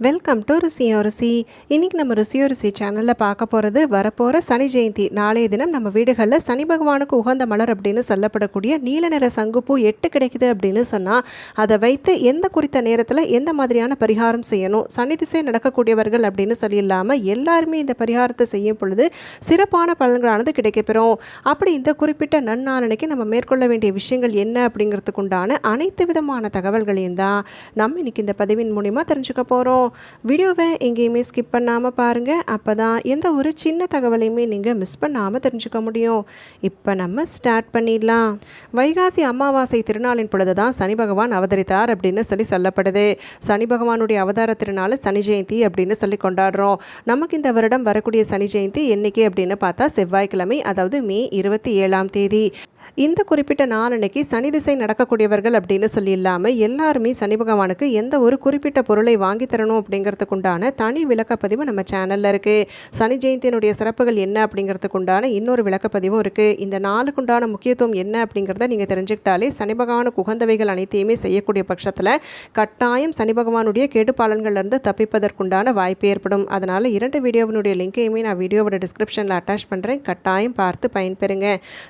Welcome to ருசியோ ருசி இன்னைக்கு நம்ம ருசியோ ருசி சேனலில் பார்க்க போகிறது வரப்போகிற சனி ஜெயந்தி. நாளைய தினம் நம்ம வீடுகளில் சனி பகவானுக்கு உகந்த மலர் அப்படின்னு சொல்லப்படக்கூடிய நீல நிற சங்குப்பூ எட்டு கிடைக்குது அப்படின்னு சொன்னால் அதை வைத்து எந்த குறித்த நேரத்தில் எந்த மாதிரியான பரிகாரம் செய்யணும் சனி திசை நடக்கக்கூடியவர்கள் அப்படின்னு சொல்லி இல்லாமல் எல்லாருமே இந்த பரிகாரத்தை செய்யும் பொழுது சிறப்பான பலன்களானது கிடைக்கப்பெறும். அப்படி இந்த குறிப்பிட்ட நன்னாளனைக்கு நம்ம மேற்கொள்ள வேண்டிய விஷயங்கள் என்ன அப்படிங்கிறதுக்கு உண்டான அனைத்து விதமான தகவல்களையும் தான் நம்ம இன்றைக்கி இந்த பதிவின் மூலிமா தெரிஞ்சுக்க போகிறோம் வீடியோவை எங்கேயுமே ஸ்கிப் பண்ணாமல் பாருங்கள் அப்போ தான் எந்த ஒரு சின்ன தகவலையுமே நீங்கள் மிஸ் பண்ணாமல் தெரிஞ்சுக்க முடியும். இப்போ நம்ம ஸ்டார்ட் பண்ணிடலாம். வைகாசி அமாவாசை திருநாளின் பொழுது தான் சனி பகவான் அவதரித்தார் அப்படின்னு சொல்லி சொல்லப்படுது. சனி பகவானுடைய அவதார திருநாள் சனி ஜெயந்தி அப்படின்னு சொல்லி கொண்டாடுறோம். நமக்கு இந்த வருடம் வரக்கூடிய சனி ஜெயந்தி என்னைக்கு அப்படின்னு பார்த்தா செவ்வாய்க்கிழமை அதாவது மே இருபத்தி ஏழாம் தேதி. இந்த குறிப்பிட்ட நாளன்னைக்கு சனி திசை நடக்கக்கூடியவர்கள் அப்படின்னு சொல்லி இல்லாமல் எல்லாருமே சனி பகவானுக்கு எந்த ஒரு குறிப்பிட்ட பொருளை வாங்கி தரணும் அப்படிங்கிறதுக்குண்டான தனி விளக்கப்பதிவு நம்ம சேனலில் இருக்குது சனி ஜெயந்தியினுடைய சிறப்புகள் என்ன அப்படிங்கிறதுக்குண்டான இன்னொரு விளக்கப்பதிவும் இருக்குது இந்த நாளுக்குண்டான முக்கியத்துவம் என்ன அப்படிங்கிறத நீங்கள் தெரிஞ்சுக்கிட்டாலே சனி பகவானுக்கு உகந்தவைகள் அனைத்தையுமே செய்யக்கூடிய பட்சத்தில் கட்டாயம் சனி பகவானுடைய கெடுபாலன்கள்லேருந்து தப்பிப்பதற்குண்டான வாய்ப்பு ஏற்படும். அதனால் இரண்டு வீடியோவினுடைய லிங்கையுமே நான் வீடியோவோட டிஸ்கிரிப்ஷனில் அட்டாச் பண்ணுறேன் கட்டாயம் பார்த்து பயன்பெறுங்க.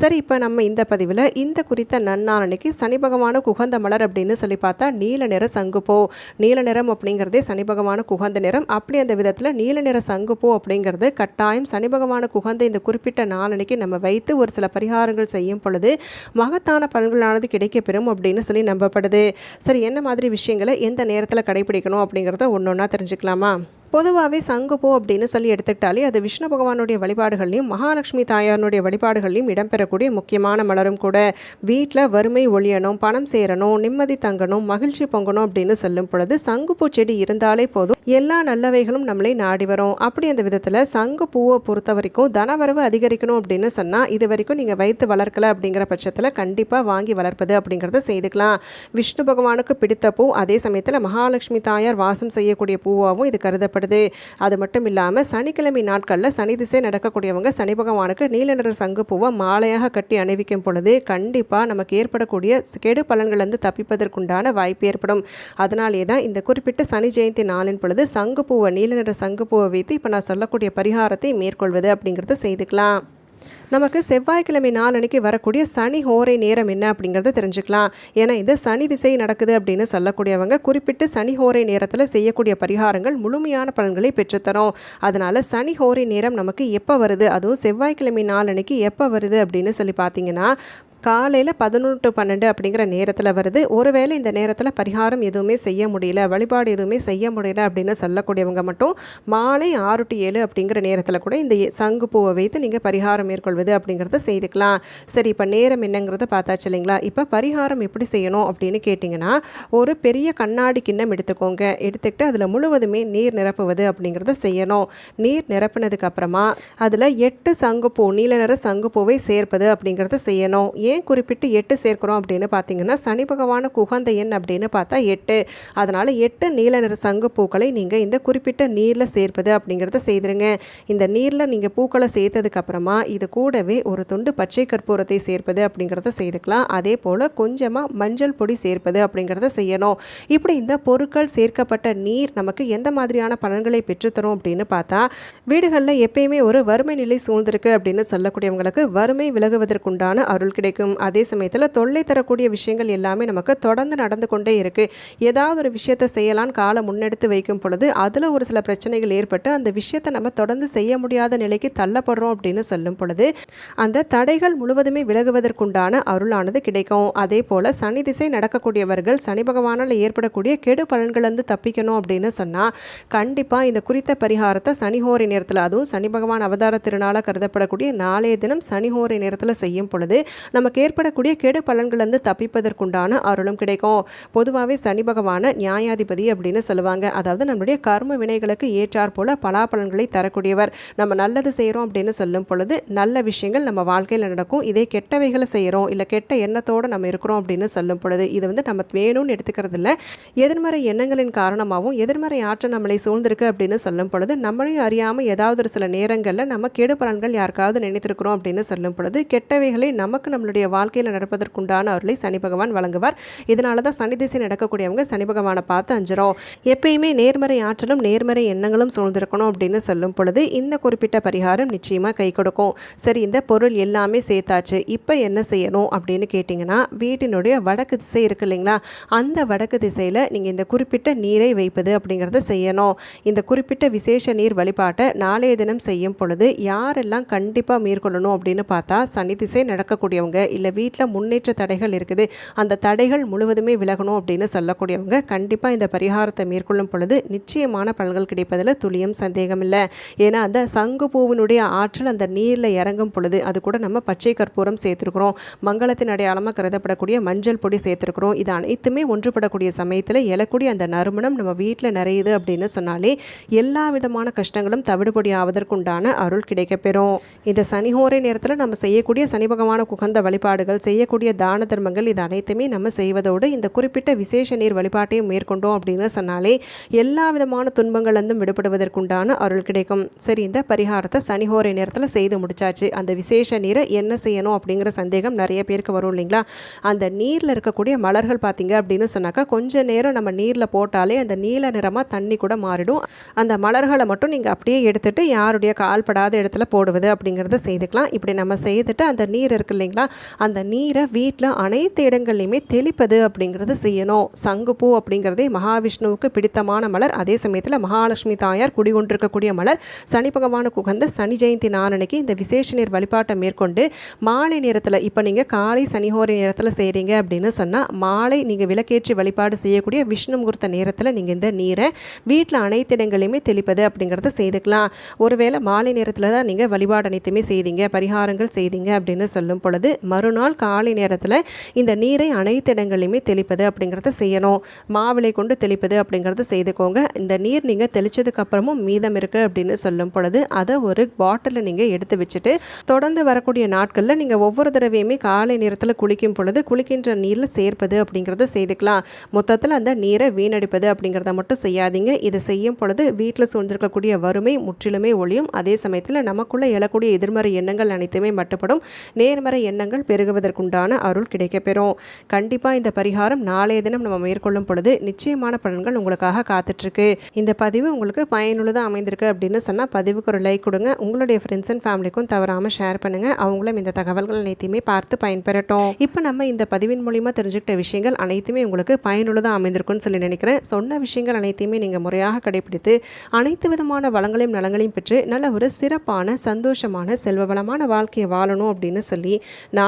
சரி இப்போ நம்ம இந்த பதிவில் இந்த குறித்த நன்னாளனைக்கு சனி பகவானுக்கு உகந்த மலர் அப்படின்னு சொல்லி பார்த்தா நீல நிற சங்குப்பூ. நீல நிறம் அப்படிங்கிறதே சனி பகவானுக்கு உகந்த நிறம். அப்படி அந்த விதத்தில் நீல நிற சங்குப்பூ அப்படிங்கிறது கட்டாயம். சனி பகவானுக்கு உகந்த இந்த குறிப்பிட்ட நாளனைக்கு நம்ம வைத்து ஒரு சில பரிகாரங்கள் செய்யும் பொழுது மகத்தான பலன்களானது கிடைக்கப்பெறும் அப்படின்னு சொல்லி நம்பப்படுது. சரி என்ன மாதிரி விஷயங்களை எந்த நேரத்தில் கடைபிடிக்கணும் அப்படிங்கிறத ஒன்று ஒன்றா தெரிஞ்சுக்கலாமா? பொதுவாகவே சங்குப்பூ அப்படின்னு சொல்லி எடுத்துக்கிட்டாலே அது விஷ்ணு பகவானுடைய வழிபாடுகள்லையும் மகாலட்சுமி தாயாருடைய வழிபாடுகள்லையும் இடம்பெறக்கூடிய முக்கியமான மலரும் கூட. வீட்டில் வறுமை ஒழியணும் பணம் சேரணும் நிம்மதி தங்கணும் மகிழ்ச்சி பொங்கணும் அப்படின்னு சொல்லும் பொழுது சங்குப்பூ செடி இருந்தாலே போதும். எல்லா நல்லவைகளும் நம்மளை நாடி வரும். அப்படி அந்த விதத்தில் சங்கு பூவை பொறுத்த வரைக்கும் தனவரவு அதிகரிக்கணும் அப்படின்னு சொன்னால் இது வரைக்கும் நீங்கள் வைத்து வளர்க்கல அப்படிங்கிற பட்சத்தில் கண்டிப்பாக வாங்கி வளர்ப்பது அப்படிங்கிறத செய்துக்கலாம். விஷ்ணு பகவானுக்கு பிடித்த பூ அதே சமயத்தில் மகாலட்சுமி தாயார் வாசம் செய்யக்கூடிய பூவாகவும் இது கருதப்படுது அது மட்டும் இல்லாமல் சனிக்கிழமை நாட்களில் சனி திசை நடக்கக்கூடியவங்க சனி பகவானுக்கு நீல நிற சங்கு பூவை மாலையாக கட்டி அணிவிக்கும் பொழுது கண்டிப்பாக நமக்கு ஏற்படக்கூடிய கெடு பலன்களிலிருந்து தப்பிப்பதற்குண்டான வாய்ப்பு ஏற்படும். அதனாலே தான் இந்த குறிப்பிட்ட சனி ஜெயந்தி நாளின் பொழுது சங்கு பூவை நீல நிற சங்கு பூவை வைத்து இப்போ நான் சொல்லக்கூடிய பரிகாரத்தை மேற்கொள்வது அப்படிங்கிறத செய்துக்கலாம். நமக்கு செவ்வாய்க்கிழமை நாளன்னைக்கு வரக்கூடிய சனி ஹோரை நேரம் என்ன அப்படிங்கிறத தெரிஞ்சுக்கலாம். ஏன்னா இது சனி திசை நடக்குது அப்படின்னு சொல்லக்கூடியவங்க குறிப்பிட்டு சனி ஹோரை நேரத்தில் செய்யக்கூடிய பரிகாரங்கள் முழுமையான பலன்களை பெற்றுத்தரும். அதனால் சனி ஹோரை நேரம் நமக்கு எப்போ வருது? அதுவும் செவ்வாய்க்கிழமை நாளன்னைக்கு எப்போ வருது அப்படின்னு சொல்லி பார்த்தீங்கன்னா காலையில் பதினொன்று டு பன்னெண்டு அப்படிங்கிற நேரத்தில் வருது. ஒருவேளை இந்த நேரத்தில் பரிகாரம் எதுவுமே செய்ய முடியல வழிபாடு எதுவுமே செய்ய முடியல அப்படின்னு சொல்லக்கூடியவங்க மட்டும் மாலை ஆறு டு ஏழு அப்படிங்கிற நேரத்தில் கூட இந்த சங்கு பூவை வைத்து நீங்கள் பரிகாரம் மேற்கொள்வது அப்படிங்கிறத செய்துக்கலாம். சரி இப்போ நேரம் என்னங்கிறத பார்த்தாச்சு இல்லைங்களா? இப்போ பரிகாரம் எப்படி செய்யணும் அப்படின்னு கேட்டிங்கன்னா ஒரு பெரிய கண்ணாடி கிண்ணம் எடுத்துக்கோங்க. எடுத்துக்கிட்டு அதில் முழுவதுமே நீர் நிரப்புவது அப்படிங்கிறத செய்யணும். நீர் நிரப்பினதுக்கப்புறமா அதில் எட்டு சங்குப்பூ நீல நிற சங்குப்பூவை சேர்ப்பது அப்படிங்கிறத செய்யணும். ஏன் குறிப்பிட்டு எட்டு சேர்க்குறோம் அப்படின்னு பார்த்தீங்கன்னா சனி பகவானுக்கு குகந்த எண் அப்படின்னு பார்த்தா எட்டு. அதனால் எட்டு நீல நிற சங்கு பூக்களை நீங்கள் இந்த குறிப்பிட்ட நீரில் சேர்ப்பது அப்படிங்கிறத செய்திருங்க. இந்த நீரில் நீங்கள் பூக்களை சேர்த்ததுக்கப்புறமா இது கூடவே ஒரு துண்டு பச்சை கற்பூரத்தை சேர்ப்பது அப்படிங்கிறத செய்துக்கலாம். அதே போல் கொஞ்சமாக மஞ்சள் பொடி சேர்ப்பது அப்படிங்கிறத செய்யணும். இப்படி இந்த பொருட்கள் சேர்க்கப்பட்ட நீர் நமக்கு எந்த மாதிரியான பலன்களை பெற்றுத்தரும் அப்படின்னு பார்த்தா வீடுகளில் எப்பயுமே ஒரு வறுமை நிலை சூழ்ந்திருக்கு அப்படின்னு சொல்லக்கூடியவங்களுக்கு வறுமை விலகுவதற்குண்டான அருள் கிடைக்கும். கிடைக்கும் அதே சமயத்தில் தொல்லை தரக்கூடிய விஷயங்கள் எல்லாமே நமக்கு தொடர்ந்து நடந்து கொண்டே இருக்குது ஏதாவது ஒரு விஷயத்தை செய்யலான்னு காலம் முன்னெடுத்து வைக்கும் பொழுது அதில் ஒரு சில பிரச்சனைகள் ஏற்பட்டு அந்த விஷயத்தை நம்ம தொடர்ந்து செய்ய முடியாத நிலைக்கு தள்ளப்படுறோம் அப்படின்னு சொல்லும் பொழுது அந்த தடைகள் முழுவதுமே விலகுவதற்குண்டான அருளானது கிடைக்கும். அதே போல் சனி திசை நடக்கக்கூடியவர்கள் சனி பகவானால் ஏற்படக்கூடிய கெடு பலன்களிலிருந்து தப்பிக்கணும் அப்படின்னு சொன்னால் கண்டிப்பாக இந்த குறித்த பரிகாரத்தை சனிஹோரி நேரத்தில் அதுவும் சனி பகவான் அவதார திருநாளாக கருதப்படக்கூடிய நாளைய தினம் சனிஹோரி நேரத்தில் செய்யும் பொழுது நமக்கு ஏற்படக்கூடிய கெடு பலன்கள்லேருந்து தப்பிப்பதற்குண்டான அருளும் கிடைக்கும். பொதுவாகவே சனி பகவான நியாயாதிபதி அப்படின்னு சொல்லுவாங்க. அதாவது நம்மளுடைய கர்ம வினைகளுக்கு ஏற்றார் போல பலாபலன்களை தரக்கூடியவர். நம்ம நல்லது செய்கிறோம் அப்படின்னு சொல்லும் பொழுது நல்ல விஷயங்கள் நம்ம வாழ்க்கையில் நடக்கும். இதே கெட்டவைகளை செய்கிறோம் இல்லை கெட்ட எண்ணத்தோடு நம்ம இருக்கிறோம் அப்படின்னு சொல்லும் பொழுது இது வந்து நம்ம வேணும்னு எடுத்துக்கிறது இல்லை எதிர்மறை எண்ணங்களின் காரணமாகவும் எதிர்மறை ஆற்றல் நம்மளை சூழ்ந்திருக்கு அப்படின்னு சொல்லும் பொழுது நம்மளையும் அறியாமல் ஏதாவது ஒரு சில நேரங்களில் நம்ம கெடு பலன்கள் யாருக்காவது நினைத்திருக்கிறோம் அப்படின்னு சொல்லும் பொழுது கெட்டவைகளை நமக்கு நம்மளுடைய உங்களுடைய வாழ்க்கையில் நடப்பதற்குண்டான அருளை சனி பகவான் வழங்குவார். இதனால தான் சனி திசை நடக்கக்கூடியவங்க சனி பகவானை பார்த்து அஞ்சிரும் எப்பயுமே நேர்மறை ஆற்றலும் நேர்மறை எண்ணங்களும் சூழ்ந்திருக்கணும் அப்படின்னு சொல்லும் பொழுது இந்த குறிப்பிட்ட பரிகாரம் நிச்சயமாக கை கொடுக்கும். சரி இந்த பொருள் எல்லாமே சேர்த்தாச்சு. இப்போ என்ன செய்யணும் அப்படின்னு கேட்டிங்கன்னா வீட்டினுடைய வடக்கு திசை இருக்கு இல்லைங்களா? அந்த வடக்கு திசையில் நீங்கள் இந்த குறிப்பிட்ட நீரை வைப்பது அப்படிங்கிறத செய்யணும். இந்த குறிப்பிட்ட விசேஷ நீர் வழிபாட்டை நாளைய தினம் செய்யும் பொழுது யாரெல்லாம் கண்டிப்பாக மேற்கொள்ளணும் அப்படின்னு பார்த்தா சனி திசை நடக்கக்கூடியவங்க இல்லை வீட்டில் முன்னேற்ற தடைகள் இருக்குது. அந்த தடைகள் முழுவதுமே விலகணும் அப்படின்னு சொல்லக்கூடியவங்க கண்டிப்பாக இந்த பரிகாரத்தை மேற்கொள்ளும் பொழுது நிச்சயமான பலன்கள் கிடைப்பதில் துளியும் சந்தேகம் இல்லை. ஏன்னா அந்த சங்கு பூவினுடைய ஆற்றல் அந்த நீரில் இறங்கும் பொழுது அது கூட நம்ம பச்சை கற்பூரம் சேர்த்துருக்குறோம். மங்களத்தின் அடையாளமாக கருதப்படக்கூடிய மஞ்சள் பொடி சேர்த்துருக்குறோம். இது அனைத்துமே ஒன்றுபடக்கூடிய சமயத்தில் எழக்கூடிய அந்த நறுமணம் நம்ம வீட்டில் நிறையுது அப்படின்னு சொன்னாலே எல்லா விதமான கஷ்டங்களும் தவிடுபடி ஆவதற்குண்டான அருள் கிடைக்கப்பெறும். இந்த சனிஹோரை நேரத்தில் நம்ம செய்யக்கூடிய சனி பகவான குகந்த வழிபாடுகள் செய்யக்கூடிய தான தர்மங்கள் இது அனைத்துமே நம்ம செய்வதோடு இந்த குறிப்பிட்ட விசேஷ நீர் வழிபாட்டையும் மேற்கொண்டோம் அப்படின்னு சொன்னாலே எல்லா விதமான துன்பங்கள்லேருந்தும் விடுபடுவதற்குண்டான அருள் கிடைக்கும். சரி இந்த பரிகாரத்தை சனிஹோரை நேரத்தில் செய்து முடிச்சாச்சு. அந்த விசேஷ நீரை என்ன செய்யணும் அப்படிங்கிற சந்தேகம் நிறைய பேருக்கு வரும் இல்லைங்களா? அந்த நீரில் இருக்கக்கூடிய மலர்கள் பார்த்தீங்க அப்படின்னு சொன்னாக்கா கொஞ்சம் நேரம் நம்ம நீரில் போட்டாலே அந்த நீல நிறமாக தண்ணி கூட மாறிடும். அந்த மலர்களை மட்டும் நீங்கள் அப்படியே எடுத்துட்டு யாருடைய கால்படாத இடத்துல போடுவது அப்படிங்கிறத செய்துக்கலாம். இப்படி நம்ம செய்துட்டு அந்த நீர் இருக்கு இல்லைங்களா அந்த நீரை வீட்டில் அனைத்து இடங்கள்லையுமே தெளிப்பது அப்படிங்கிறது செய்யணும். சங்குப்பூ அப்படிங்கிறதே மகாவிஷ்ணுவுக்கு பிடித்தமான மலர். அதே சமயத்தில் மகாலட்சுமி தாயார் குடிகொண்டிருக்கக்கூடிய மலர். சனி பகவானுக்கு உகந்த சனி ஜெயந்தி நாளன்னைக்கு இந்த விசேஷ நீர் வழிபாட்டை மேற்கொண்டு மாலை நேரத்தில் இப்போ நீங்கள் காலை சனிஹோரி நேரத்தில் செய்கிறீங்க அப்படின்னு சொன்னால் மாலை நீங்கள் விளக்கேற்றி வழிபாடு செய்யக்கூடிய விஷ்ணு முகூர்த்த நேரத்தில் நீங்கள் இந்த நீரை வீட்டில் அனைத்து இடங்களையுமே தெளிப்பது அப்படிங்கிறத செய்துக்கலாம். ஒருவேளை மாலை நேரத்தில் தான் நீங்கள் வழிபாடு அனைத்துமே செய்தீங்க பரிகாரங்கள் செய்தீங்க அப்படின்னு சொல்லும் பொழுது மறுநாள் காலை நேரத்தில் இந்த நீரை அனைத்து இடங்களையுமே தெளிப்பது அப்படிங்கிறத செய்யணும். மாவிளை கொண்டு தெளிப்பது அப்படிங்கிறத செய்துக்கோங்க. இந்த நீர் நீங்கள் தெளித்ததுக்கப்புறமும் மீதம் இருக்குது அப்படின்னு சொல்லும் பொழுது அதை ஒரு பாட்டிலில் நீங்கள் எடுத்து வச்சுட்டு தொடர்ந்து வரக்கூடிய நாட்களில் நீங்கள் ஒவ்வொரு தடவையுமே காலை நேரத்தில் குளிக்கும் பொழுது குளிக்கின்ற நீரில் சேர்ப்பது அப்படிங்கிறத செய்துக்கலாம். மொத்தத்தில் அந்த நீரை வீணடிப்பது அப்படிங்கிறத மட்டும் செய்யாதீங்க. இதை செய்யும் பொழுது வீட்டில் சூழ்ந்திருக்கக்கூடிய வறுமை முற்றிலுமே ஒழியும். அதே சமயத்தில் நமக்குள்ளே எழக்கூடிய எதிர்மறை எண்ணங்கள் அனைத்துமே மட்டுப்படும். நேர்மறை எண்ணங்கள் பெருகுவதற்குண்டான அருள் கிடைக்கப்பெறும். கண்டிப்பாக இந்த பரிகாரம் நாளைய தினம் நம்ம மேற்கொள்ளும் பொழுது நிச்சயமான பலன்கள் உங்களுக்காக காத்துட்ருக்கு. இந்த பதிவு உங்களுக்கு பயனுள்ளதாக அமைந்திருக்கு அப்படின்னு சொன்னால் பதிவுக்கு ஒரு லைக் கொடுங்க. உங்களுடைய ஃப்ரெண்ட்ஸ் அண்ட் ஃபேமிலிக்கும் தவறாமல் ஷேர் பண்ணுங்கள் அவங்களும் இந்த தகவல்கள் அனைத்தையுமே பார்த்து பயன்பெறட்டும். இப்போ நம்ம இந்த பதிவின் மூலிமா தெரிஞ்சுக்கிட்ட விஷயங்கள் அனைத்துமே உங்களுக்கு பயனுள்ளதாக அமைந்திருக்கும்னு சொல்லி நினைக்கிறேன். சொன்ன விஷயங்கள் அனைத்தையுமே நீங்கள் முறையாக கடைபிடித்து அனைத்து விதமான வளங்களையும் நலங்களையும் பெற்று நல்ல ஒரு சிறப்பான சந்தோஷமான செல்வ வளமான வாழ்க்கையை வாழணும் அப்படின்னு சொல்லி நான்